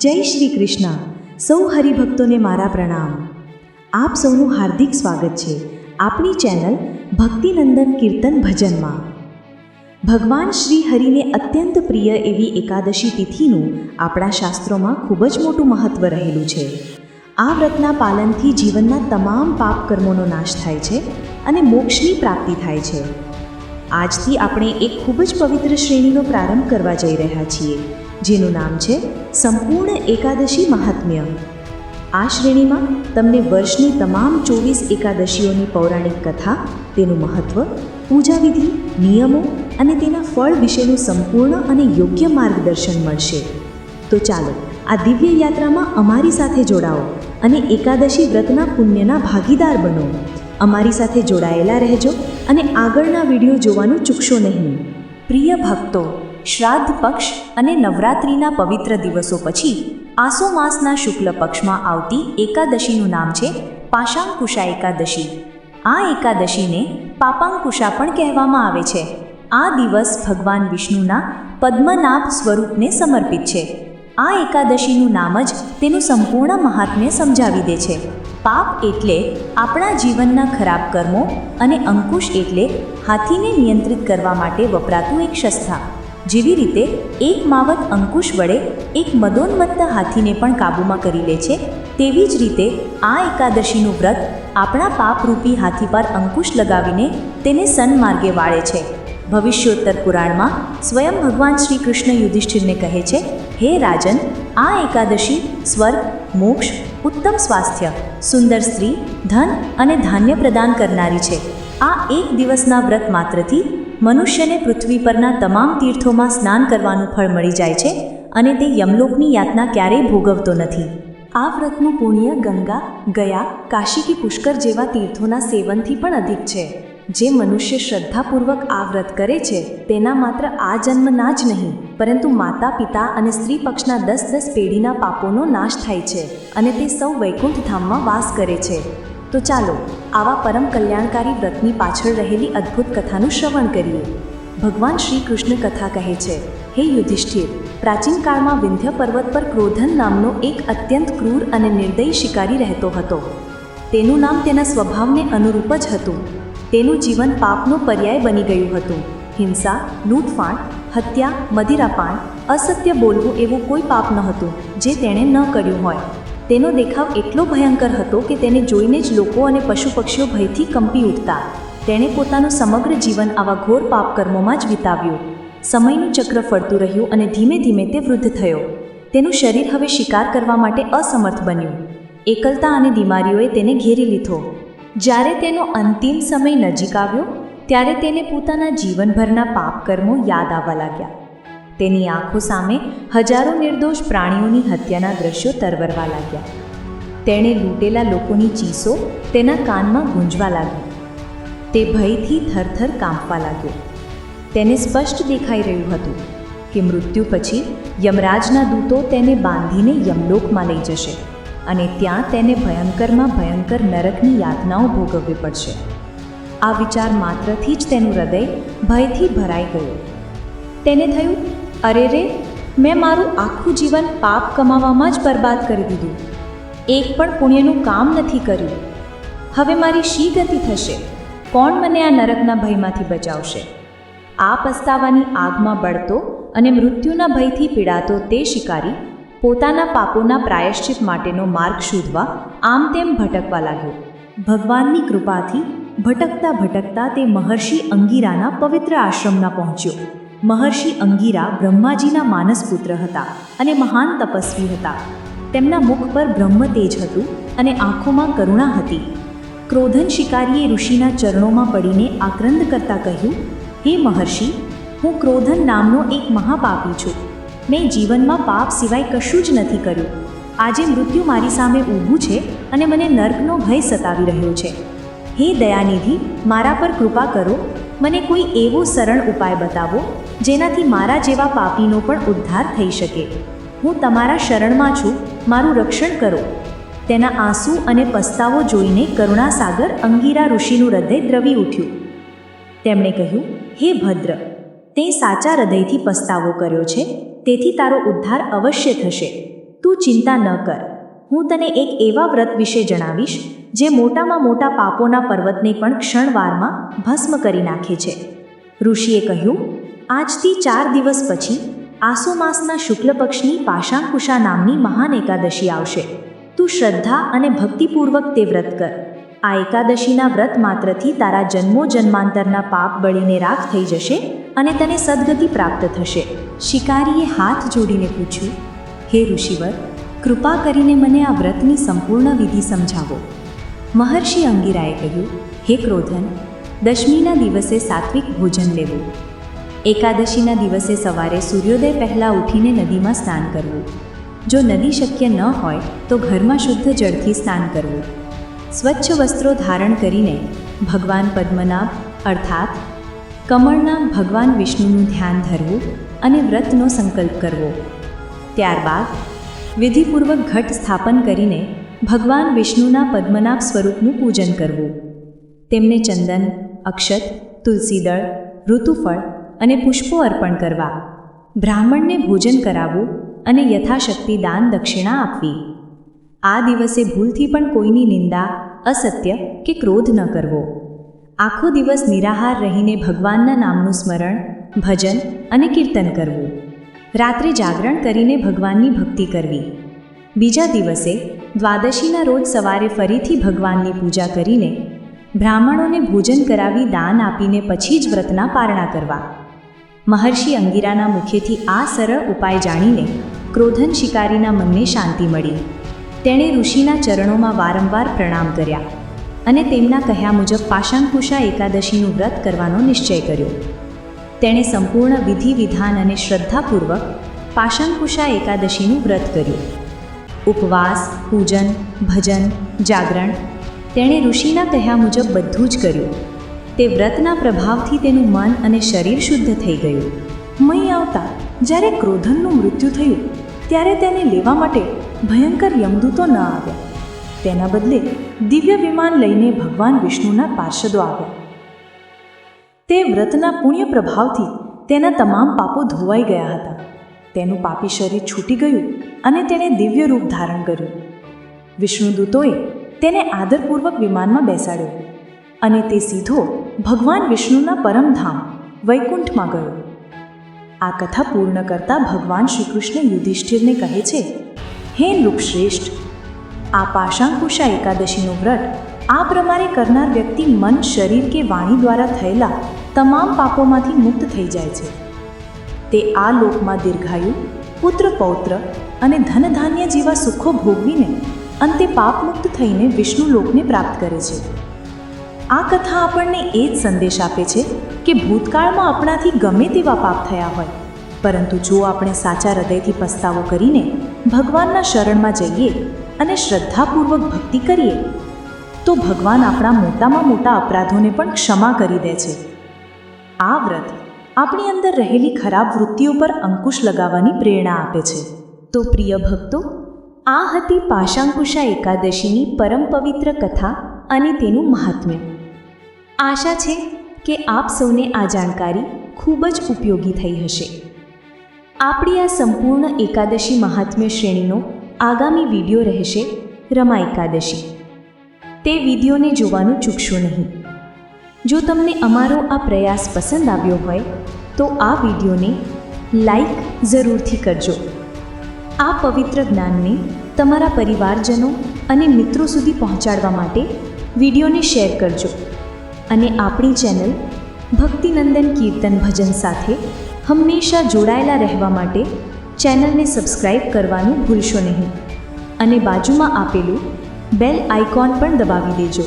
જય શ્રી કૃષ્ણ. સૌ હરિભક્તોને મારા પ્રણામ. આપ સૌનું હાર્દિક સ્વાગત છે આપણી ચેનલ ભક્તિનંદન કીર્તન ભજનમાં. ભગવાન શ્રી હરિને અત્યંત પ્રિય એવી એકાદશી તિથિનું આપણા શાસ્ત્રોમાં ખૂબ જ મોટું મહત્વ રહેલું છે. આ વ્રતના પાલનથી જીવનના તમામ પાપ કર્મોનો નાશ થાય છે અને મોક્ષની પ્રાપ્તિ થાય છે. આજથી આપણે એક ખૂબ જ પવિત્ર શ્રેણીનો પ્રારંભ કરવા જઈ રહ્યા છીએ. જેનું નામ છે સંપૂર્ણ એકાદશી મહાત્મ્ય. આ શ્રેણીમાં તમને વર્ષની તમામ ચોવીસ એકાદશીઓની પૌરાણિક કથા, તેનું મહત્ત્વ પૂજાવિધિ, નિયમો અને તેના ફળ વિશેનું સંપૂર્ણ અને યોગ્ય માર્ગદર્શન મળશે. તો ચાલો, આ દિવ્ય યાત્રામાં અમારી સાથે જોડાઓ અને એકાદશી વ્રતના પુણ્યના ભાગીદાર બનો. અમારી સાથે જોડાયેલા રહેજો અને આગળના વીડિયો જોવાનું ચૂકશો નહીં. પ્રિય ભક્તો શ્રાદ્ધ પક્ષ અને નવરાત્રિના પવિત્ર દિવસો પછી આસો માસના શુક્લ પક્ષમાં આવતી એકાદશીનું નામ છે પાશાંકુશા એકાદશી. આ એકાદશીને પાપાંકુશા પણ કહેવામાં આવે છે. આ દિવસ ભગવાન વિષ્ણુના પદ્મનાભ સ્વરૂપને સમર્પિત છે. આ એકાદશીનું નામ જ તેનું સંપૂર્ણ મહાત્મ્ય સમજાવી દે છે. પાપ એટલે આપણા જીવનના ખરાબ કર્મો અને અંકુશ એટલે હાથીને નિયંત્રિત કરવા માટે વપરાતું એક શસ્ત્ર. જેવી રીતે એક માવત અંકુશ વડે એક મદોન્મત્ત હાથીને પણ કાબૂમાં કરી લે છે, તેવી જ રીતે આ એકાદશીનું વ્રત આપણા પાપરૂપી હાથી પર અંકુશ લગાવીને તેને સન્માર્ગે વાળે છે. ભવિષ્યોત્તર પુરાણમાં સ્વયં ભગવાન શ્રી કૃષ્ણ યુધિષ્ઠિરને કહે છે, હે રાજન, આ એકાદશી સ્વર્ગ, મોક્ષ, ઉત્તમ સ્વાસ્થ્ય, સુંદર સ્ત્રી, ધન અને ધાન્ય પ્રદાન કરનારી છે. આ એક દિવસના વ્રત માત્રથી મનુષ્યને પૃથ્વી પરના તમામ તીર્થોમાં સ્નાન કરવાનું ફળ મળી જાય છે અને તે યમલોકની યાતના ક્યારેય ભોગવતો નથી. આ વ્રતનું પુણ્ય ગંગા, ગયા, કાશી કે પુષ્કર જેવા તીર્થોના સેવનથી પણ અધિક છે. જે મનુષ્ય શ્રદ્ધાપૂર્વક આ વ્રત કરે છે, તેના માત્ર આ જન્મના જ નહીં, પરંતુ માતા, પિતા અને સ્ત્રી પક્ષના દસ દસ પેઢીના પાપોનો નાશ થાય છે અને તે સૌ વૈકુંઠ ધામમાં વાસ કરે છે. તો ચાલો આવા પરમ કલ્યાણકારી વ્રતની પાછળ રહેલી અદ્ભુત કથાનું શ્રવણ કરીએ. ભગવાન શ્રી કૃષ્ણ કથા કહે છે, હે યુધિષ્ઠિર, પ્રાચીન કાળમાં વિંધ્ય પર્વત પર ક્રોધન નામનો એક અત્યંત ક્રૂર અને નિર્દયી શિકારી રહેતો હતો. તેનું નામ તેના સ્વભાવને અનુરૂપ જ હતું. તેનું જીવન પાપનો પર્યાય બની ગયું હતું. હિંસા લૂંટફાટ હત્યા, મદિરાપાન, અસત્ય બોલવું એવું કોઈ પાપ ન હતું જે તેણે ન કર્યું હોય. તેનો દેખાવ એટલો ભયંકર હતો કે તેને જોઈને જ લોકો અને પશુ પક્ષીઓ ભયથી કંપી ઉઠતા. તેણે પોતાનું સમગ્ર જીવન આવા ઘોર પાપ કર્મોમાં જ વિતાવ્યું. સમયનું ચક્ર ફરતું રહ્યું અને ધીમે ધીમે તે વૃદ્ધ થયો. તેનું શરીર હવે શિકાર કરવા માટે અસમર્થ બન્યું. એકલતા અને બીમારીઓએ તેને ઘેરી લીધો. જ્યારે તેનો અંતિમ સમય નજીક આવ્યો, ત્યારે તેને પોતાના જીવનભરના પાપ કર્મો યાદ આવવા લાગ્યા. તેની આંખો સામે હજારો નિર્દોષ પ્રાણીઓની હત્યાના દ્રશ્યો તરવરવા લાગ્યા. તેણે લૂંટેલા લોકોની ચીસો તેના કાનમાં ગુંજવા લાગી. તે ભયથી થરથર કાંપવા લાગ્યો. તેને સ્પષ્ટ દેખાઈ રહ્યું હતું કે મૃત્યુ પછી યમરાજના દૂતો તેને બાંધીને યમલોકમાં લઈ જશે અને ત્યાં તેને ભયંકરમાં ભયંકર નરકની યાતનાઓ ભોગવવી પડશે. આ વિચાર માત્રથી જ તેનું હૃદય ભયથી ભરાઈ ગયું. તેને થયું અરે રે, મેં મારું આખું જીવન પાપ કમાવામાં જ બરબાદ કરી દીધું. એક પણ પુણ્યનું કામ નથી કર્યું. હવે મારી શી ગતિ થશે? કોણ મને આ નરકના ભયમાંથી બચાવશે? આ પસ્તાવાની આગમાં બળતો અને મૃત્યુના ભયથી પીડાતો તે શિકારી પોતાના પાપોના પ્રાયશ્ચિત માટેનો માર્ગ શોધવા આમ તેમ ભટકવા લાગ્યો. ભગવાનની કૃપાથી ભટકતા ભટકતા તે મહર્ષિ અંગીરાના પવિત્ર આશ્રમના પહોંચ્યો. મહર્ષિ અંગીરા બ્રહ્માજીના માનસ પુત્ર હતા અને મહાન તપસ્વી હતા. તેમના મુખ પર બ્રહ્મ તેજ હતું અને આંખોમાં કરુણા હતી. ક્રોધન શિકારીએ ઋષિના ચરણોમાં પડીને આક્રંદ કરતા કહ્યું, હે મહર્ષિ, હું ક્રોધન નામનો એક મહાપાપી છું. મેં જીવનમાં પાપ સિવાય કશું જ નથી કર્યું. આજે મૃત્યુ મારી સામે ઊભું છે અને મને નર્કનો ભય સતાવી રહ્યો છે. હે દયાનિધિ, મારા પર કૃપા કરો. મને કોઈ એવો સરળ ઉપાય બતાવો જેનાથી મારા જેવા પાપીનો પણ ઉદ્ધાર થઈ શકે. હું તમારા શરણમાં છું, મારું રક્ષણ કરો. તેના આંસુ અને પસ્તાવો જોઈને કરુણાસાગર અંગીરા ઋષિનું હૃદય દ્રવી ઉઠ્યું. તેમણે કહ્યું, હે ભદ્ર, તે સાચા હૃદયથી પસ્તાવો કર્યો છે, તેથી તારો ઉદ્ધાર અવશ્ય થશે. તું ચિંતા ન કર. હું તને એક એવા વ્રત વિશે જણાવીશ, જે મોટામાં મોટા પાપોના પર્વતને પણ ક્ષણવારમાં ભસ્મ કરી નાખે છે. ઋષિએ કહ્યું આજથી ચાર દિવસ પછી આસો માસના શુક્લ પક્ષની પાશાંકુશા નામની મહાન એકાદશી આવશે. તું શ્રદ્ધા અને ભક્તિપૂર્વક તે વ્રત કર. આ એકાદશીના વ્રત માત્રથી તારા જન્મો જન્માંતરના પાપ બળીને રાખ થઈ જશે અને તને સદગતિ પ્રાપ્ત થશે. શિકારીએ હાથ જોડીને પૂછ્યું, હે ઋષિવર, કૃપા કરીને મને આ વ્રતની સંપૂર્ણ વિધિ સમજાવો. મહર્ષિ અંગિરાએ કહ્યું, હે ક્રોધન, દશમીના દિવસે સાત્વિક ભોજન લેવું. એકાદશીના દિવસે સવારે સૂર્યોદય પહેલાં ઉઠીને નદીમાં સ્નાન કરવું. જો નદી શક્ય ન હોય, તો ઘરમાં શુદ્ધ જળથી સ્નાન કરવું. સ્વચ્છ વસ્ત્રો ધારણ કરીને ભગવાન પદ્મનાભ, અર્થાત કમળના ભગવાન વિષ્ણુનું ધ્યાન ધરવું અને વ્રતનો સંકલ્પ કરવો. ત્યારબાદ વિધિપૂર્વક ઘટ સ્થાપન કરીને ભગવાન વિષ્ણુના પદ્મનાભ સ્વરૂપનું પૂજન કરવું. તેમને ચંદન, અક્ષત, તુલસીદળ, ઋતુફળ અને પુષ્પો અર્પણ કરવા. બ્રાહ્મણને ભોજન કરાવવું અને યથાશક્તિ દાન દક્ષિણા આપવી. આ દિવસે ભૂલથી પણ કોઈની નિંદા, અસત્ય કે ક્રોધ ન કરવો. આખો દિવસ નિરાહાર રહીને ભગવાનના નામનું સ્મરણ, ભજન અને કીર્તન કરવું. રાત્રે જાગરણ કરીને ભગવાનની ભક્તિ કરવી. બીજા દિવસે દ્વાદશીના રોજ સવારે ફરીથી ભગવાનની પૂજા કરીને બ્રાહ્મણોને ભોજન કરાવી દાન આપીને પછી જ વ્રતના પારણા કરવા. મહર્ષિ અંગીરાના મુખેથી આ સરળ ઉપાય જાણીને ક્રોધન શિકારીના મનને શાંતિ મળી. તેણે ઋષિના ચરણોમાં વારંવાર પ્રણામ કર્યા અને તેમના કહ્યા મુજબ પાશાંકુશા એકાદશીનું વ્રત કરવાનો નિશ્ચય કર્યો. તેણે સંપૂર્ણ વિધિ, વિધાન અને શ્રદ્ધાપૂર્વક પાશાંકુશા એકાદશીનું વ્રત કર્યું. ઉપવાસ, પૂજન, ભજન, જાગરણ તેણે ઋષિના કહ્યા મુજબ બધું જ કર્યું. તે વ્રતના પ્રભાવથી તેનું મન અને શરીર શુદ્ધ થઈ ગયું. મય આવતા જ્યારે ક્રોધનનું મૃત્યુ થયું, ત્યારે તેને લેવા માટે ભયંકર યમદૂતો ન આવ્યા. તેના બદલે દિવ્ય વિમાન લઈને ભગવાન વિષ્ણુના પાર્ષદો આવ્યા. તે વ્રતના પુણ્ય પ્રભાવથી તેના તમામ પાપો ધોવાઈ ગયા હતા. તેનું પાપી શરીર છૂટી ગયું અને તેણે દિવ્ય રૂપ ધારણ કર્યું. વિષ્ણુદૂતોએ તેને આદરપૂર્વક વિમાનમાં બેસાડ્યો. અને તે સીધો ભગવાન વિષ્ણુના પરમધામ, વૈકુંઠમાં ગયો. આ કથા પૂર્ણ કરતા ભગવાન શ્રી કૃષ્ણ યુધિષ્ઠિરને કહે છે, હે નૃપશ્રેષ્ઠ આ પાશાંકુશા એકાદશીનું વ્રત આ પ્રમાણે કરનાર વ્યક્તિ મન, શરીર કે વાણી દ્વારા થયેલા તમામ પાપોમાંથી મુક્ત થઈ જાય છે. તે આ લોકમાં દીર્ઘાયુ પુત્ર પૌત્ર અને ધનધાન્ય જેવા સુખો ભોગવીને અંતે પાપમુક્ત થઈને વિષ્ણુ લોકને પ્રાપ્ત કરે છે. આ કથા આપણને એ જ સંદેશ આપે છે કે ભૂતકાળમાં આપણાથી ગમે તેવા પાપ થયા હોય. પરંતુ જો આપણે સાચા હૃદયથી પસ્તાવો કરીને ભગવાનના શરણમાં જઈએ અને શ્રદ્ધાપૂર્વક ભક્તિ કરીએ, તો ભગવાન આપણા મોટામાં મોટા અપરાધોને પણ ક્ષમા કરી દે છે. આ વ્રત આપણી અંદર રહેલી ખરાબ વૃત્તિઓ પર અંકુશ લગાવવાની પ્રેરણા આપે છે. તો પ્રિય ભક્તો, આ હતી પાશાંકુશા એકાદશીની પરમ પવિત્ર કથા અને તેનું મહાત્મ્ય. આશા છે કે આપ સૌને આ જાણકારી ખૂબ જ ઉપયોગી થઈ હશે. આપણી આ સંપૂર્ણ એકાદશી મહાત્મ્ય શ્રેણીનો આગામી વીડિયો રહેશે રમા એકાદશી. તે વિડીયોને જોવાનું ચૂકશો નહીં. જો તમને અમારો આ પ્રયાસ પસંદ આવ્યો હોય, તો આ વિડીયોને લાઈક જરૂરથી કરજો. આ પવિત્ર જ્ઞાનને તમારા પરિવારજનો અને મિત્રો સુધી પહોંચાડવા માટે વિડીયોને શેર કરજો. અને આપણી ચેનલ ભક્તિનંદન કીર્તન ભજન સાથે હંમેશા જોડાયેલા રહેવા માટે ચેનલને સબસ્ક્રાઈબ કરવાનું ભૂલશો નહીં. અને બાજુમાં આપેલું બેલ આઇકોન પણ દબાવી દેજો,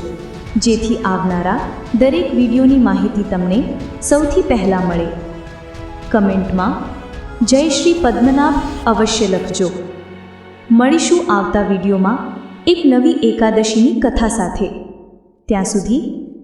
જેથી આવનારા દરેક વિડીયોની માહિતી તમને સૌથી પહેલાં મળે. કમેન્ટમાં, જય શ્રી પદ્મનાભ અવશ્ય લખજો. મળીશું આવતા વિડીયોમાં એક નવી એકાદશીની કથા સાથે. ત્યાં સુધી